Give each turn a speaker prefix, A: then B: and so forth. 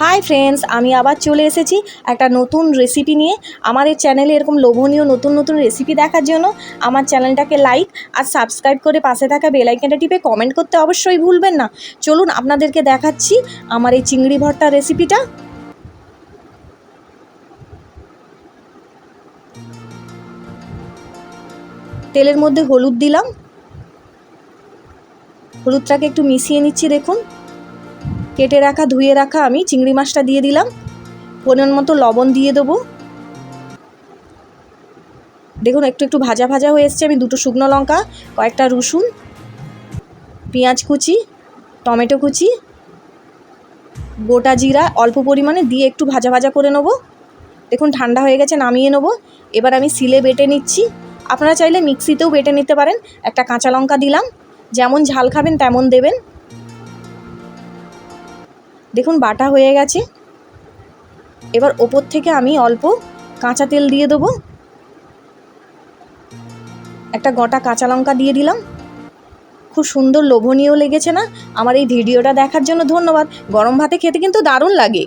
A: Hi friends আমি আবার চলে এসেছি একটা নতুন রেসিপি নিয়ে। আমার এই চ্যানেলে এরকম লোভনীয় নতুন নতুন রেসিপি দেখার জন্য। আমার চ্যানেলটাকে লাইক আর সাবস্ক্রাইব করে পাশে থাকা বেলাইকনটা টিপে কমেন্ট করতে অবশ্যই ভুলবেন না। চলুন আপনাদেরকে দেখাচ্ছি আমার এই চিংড়ি ভর্তা রেসিপিটা তেলের মধ্যে হলুদ দিলাম। হলুদটাকে একটু মিশিয়ে নিচ্ছি, দেখুন। কেটে রাখা, ধুয়ে রাখা আমি চিংড়ি মাছটা দিয়ে দিলাম। পরিমাণ মতো লবণ দিয়ে দেবো। দেখুন, একটু একটু ভাজা ভাজা হয়ে এসছে। আমি দুটো শুকনো লঙ্কা, কয়েকটা রসুন, পেঁয়াজ কুচি, টমেটো কুচি, গোটা জিরা অল্প পরিমাণে দিয়ে একটু ভাজা ভাজা করে নেব। দেখুন, ঠান্ডা হয়ে গেছে, নামিয়ে নেব। এবার আমি সিলে বেটে নিচ্ছি। আপনারা চাইলে মিক্সিতেও বেটে নিতে পারেন। একটা কাঁচা লঙ্কা দিলাম। যেমন ঝাল খাবেন, তেমন দেবেন। দেখুন বাটা হয়ে গেছে। এবার ওপর থেকে আমি অল্প কাঁচা তেল দিয়ে দেবো। একটা গোটা কাঁচা লঙ্কা দিয়ে দিলাম। খুব সুন্দর লোভনীয় লেগেছে না? আমার এই ভিডিওটা দেখার জন্য ধন্যবাদ। গরম ভাতে খেতে কিন্তু দারুণ লাগে।